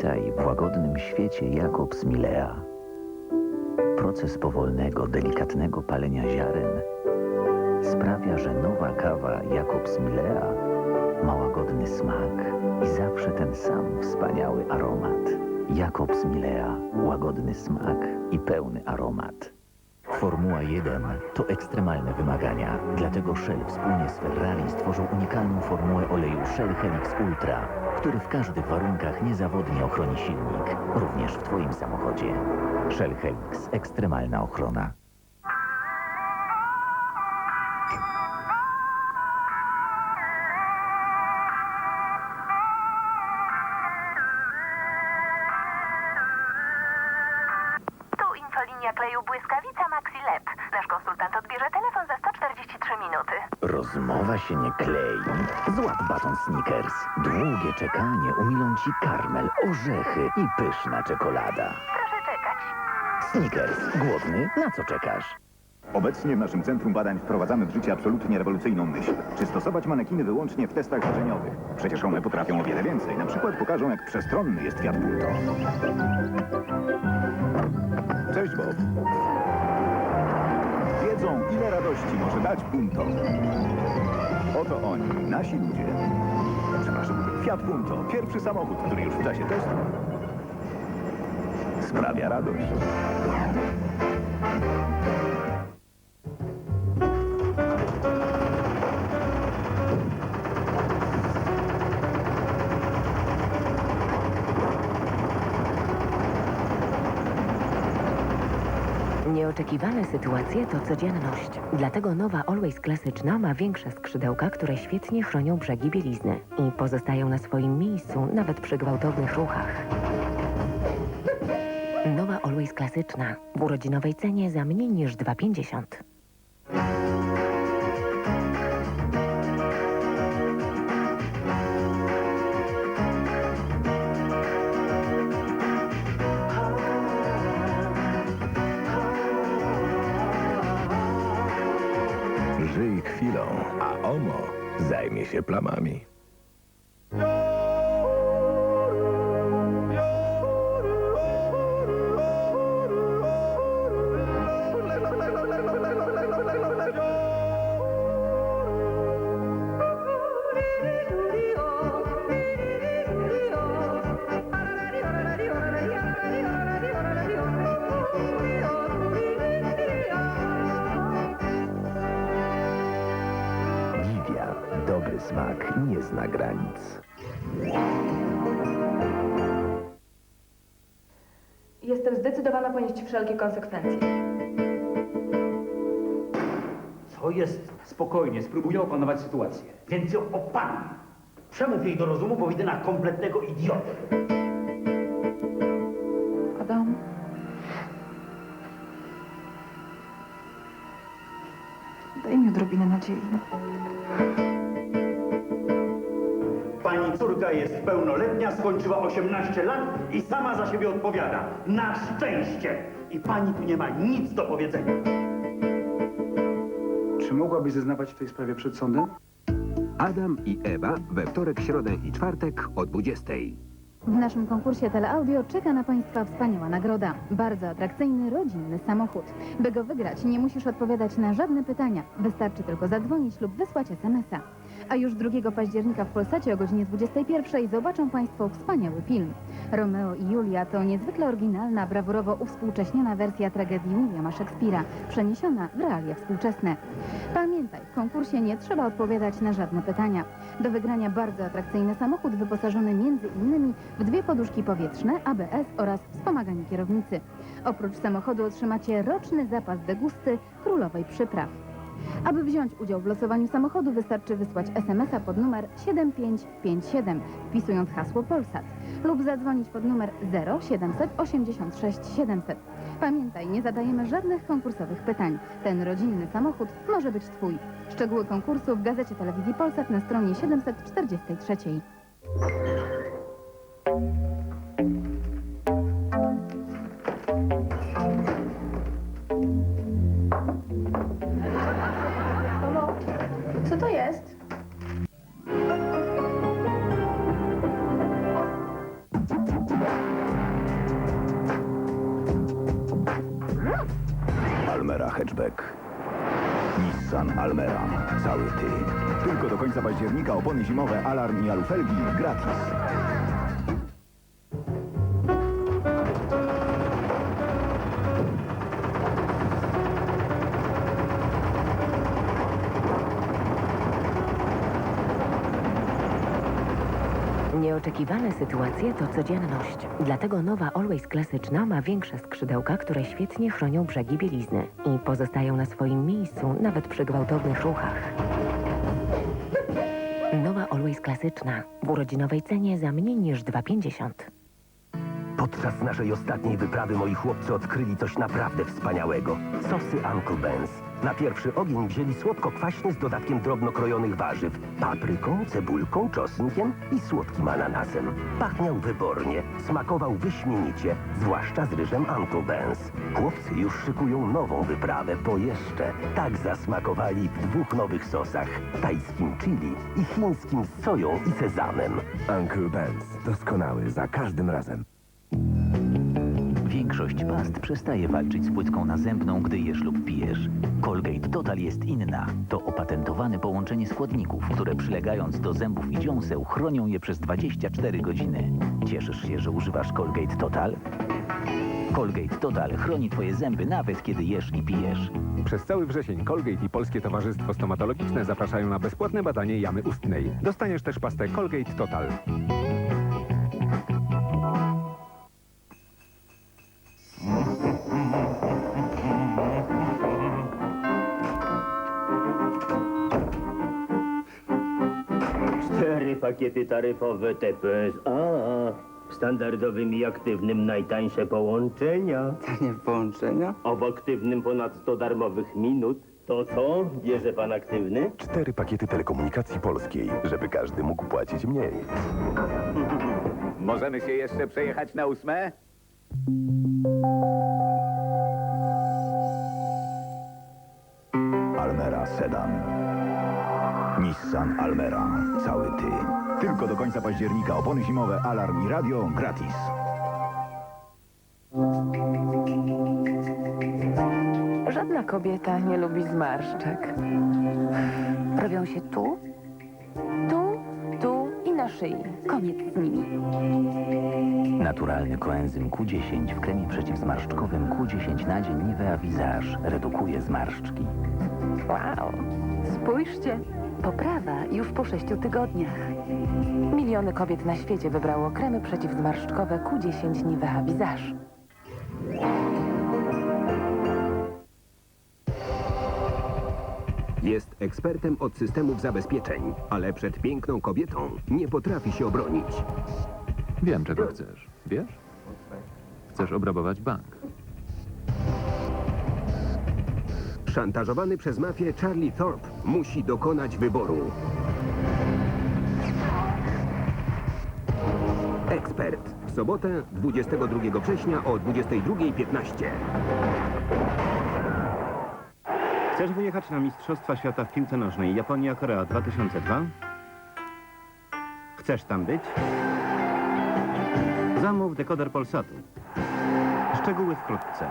Witaj w łagodnym świecie Jakobs Milea. Proces powolnego, delikatnego palenia ziaren sprawia, że nowa kawa Jakobs Milea ma łagodny smak i zawsze ten sam wspaniały aromat. Jakobs Milea, łagodny smak i pełny aromat. Formuła 1 to ekstremalne wymagania, dlatego Shell wspólnie z Ferrari stworzył unikalną formułę oleju Shell Helix Ultra, który w każdych warunkach niezawodnie ochroni silnik, również w Twoim samochodzie. Shell Helix, ekstremalna ochrona. Infolinia kleju Błyskawica Maxi Lep. Nasz konsultant odbierze telefon za 143 minuty. Rozmowa się nie klei. Złap baton Snickers. Długie czekanie umilą Ci karmel, orzechy i pyszna czekolada. Proszę czekać. Snickers, głodny? Na co czekasz? Obecnie w naszym Centrum Badań wprowadzamy w życie absolutnie rewolucyjną myśl. Czy stosować manekiny wyłącznie w testach ważeniowych? Przecież one potrafią o wiele więcej. Na przykład pokażą, jak przestronny jest Fiat Punto. Cześć, Bob. Wiedzą, ile radości może dać Punto. Oto oni, nasi ludzie. Przepraszam, Fiat Punto. Pierwszy samochód, który już w czasie testu sprawia radość. Nieoczekiwane sytuacje to codzienność. Dlatego nowa Always klasyczna ma większe skrzydełka, które świetnie chronią brzegi bielizny i pozostają na swoim miejscu nawet przy gwałtownych ruchach. Nowa Always klasyczna w urodzinowej cenie za mniej niż 2,50. Zajmie się plamami. Nie zna granic. Jestem zdecydowana ponieść wszelkie konsekwencje. To jest spokojnie, spróbuję opanować sytuację. Więc ją opanuj. Przemów jej do rozumu, bo widzę na kompletnego idiotę. Adam. Daj mi odrobinę nadziei. Córka jest pełnoletnia, skończyła 18 lat i sama za siebie odpowiada. Na szczęście! I pani tu nie ma nic do powiedzenia. Czy mogłabyś zeznawać w tej sprawie przed sądem? Adam i Ewa we wtorek, środę i czwartek o 20. W naszym konkursie teleaudio czeka na Państwa wspaniała nagroda. Bardzo atrakcyjny, rodzinny samochód. By go wygrać, nie musisz odpowiadać na żadne pytania. Wystarczy tylko zadzwonić lub wysłać SMS-a. A już 2 października w Polsacie o godzinie 21 zobaczą Państwo wspaniały film. Romeo i Julia to niezwykle oryginalna, brawurowo uwspółcześniona wersja tragedii Williama Szekspira, przeniesiona w realia współczesne. Pamiętaj, w konkursie nie trzeba odpowiadać na żadne pytania. Do wygrania bardzo atrakcyjny samochód wyposażony innymi w dwie poduszki powietrzne, ABS oraz wspomaganie kierownicy. Oprócz samochodu otrzymacie roczny zapas degusty królowej przypraw. Aby wziąć udział w losowaniu samochodu wystarczy wysłać SMS-a pod numer 7557, wpisując hasło Polsat lub zadzwonić pod numer 0786 700. Pamiętaj, nie zadajemy żadnych konkursowych pytań. Ten rodzinny samochód może być Twój. Szczegóły konkursu w Gazecie Telewizji Polsat na stronie 743. Nissan Almera. Cały ty. Tylko do końca października opony zimowe, alarm i alufelgi gratis. Nieoczekiwane sytuacje to codzienność. Dlatego nowa Always klasyczna ma większe skrzydełka, które świetnie chronią brzegi bielizny i pozostają na swoim miejscu nawet przy gwałtownych ruchach. Nowa Always klasyczna w urodzinowej cenie za mniej niż 2,50. Podczas naszej ostatniej wyprawy moi chłopcy odkryli coś naprawdę wspaniałego. Sosy Uncle Ben's. Na pierwszy ogień wzięli słodko-kwaśny z dodatkiem drobno krojonych warzyw. Papryką, cebulką, czosnkiem i słodkim ananasem. Pachniał wybornie, smakował wyśmienicie, zwłaszcza z ryżem Uncle Ben's. Chłopcy już szykują nową wyprawę, bo jeszcze tak zasmakowali w dwóch nowych sosach. Tajskim chili i chińskim z soją i sezamem. Uncle Ben's. Doskonały za każdym razem. Większość past przestaje walczyć z płytką nazębną, gdy jesz lub pijesz. Colgate Total jest inna. To opatentowane połączenie składników, które przylegając do zębów i dziąseł chronią je przez 24 godziny. Cieszysz się, że używasz Colgate Total? Colgate Total chroni twoje zęby nawet kiedy jesz i pijesz. Przez cały wrzesień Colgate i Polskie Towarzystwo Stomatologiczne zapraszają na bezpłatne badanie jamy ustnej. Dostaniesz też pastę Colgate Total. Pakiety taryfowe TPS-A. W standardowym i aktywnym najtańsze połączenia. Nie połączenia? A w aktywnym ponad 100 darmowych minut. To co? Bierze pan aktywny? Cztery pakiety telekomunikacji polskiej, żeby każdy mógł płacić mniej. Możemy się jeszcze przejechać na ósme? Almera Sedan. Nissan Almera. Cały ty. Tylko do końca października opony zimowe, alarm i radio gratis. Żadna kobieta nie lubi zmarszczek. Robią się tu, tu, szyi. Koniec z nimi. Naturalny koenzym Q10 w kremie przeciwzmarszczkowym Q10 na dzień Nivea Visage redukuje zmarszczki. Wow. Spójrzcie. Poprawa już po sześciu tygodniach. Miliony kobiet na świecie wybrało kremy przeciwzmarszczkowe Q10 Nivea Visage. Jest ekspertem od systemów zabezpieczeń, ale przed piękną kobietą nie potrafi się obronić. Wiem, czego chcesz. Wiesz? Chcesz obrabować bank. Szantażowany przez mafię Charlie Thorpe musi dokonać wyboru. Ekspert. W sobotę 22 września o 22.15. Chcesz wyjechać na Mistrzostwa Świata w piłce nożnej Japonia-Korea 2002? Chcesz tam być? Zamów dekoder Polsatu. Szczegóły wkrótce.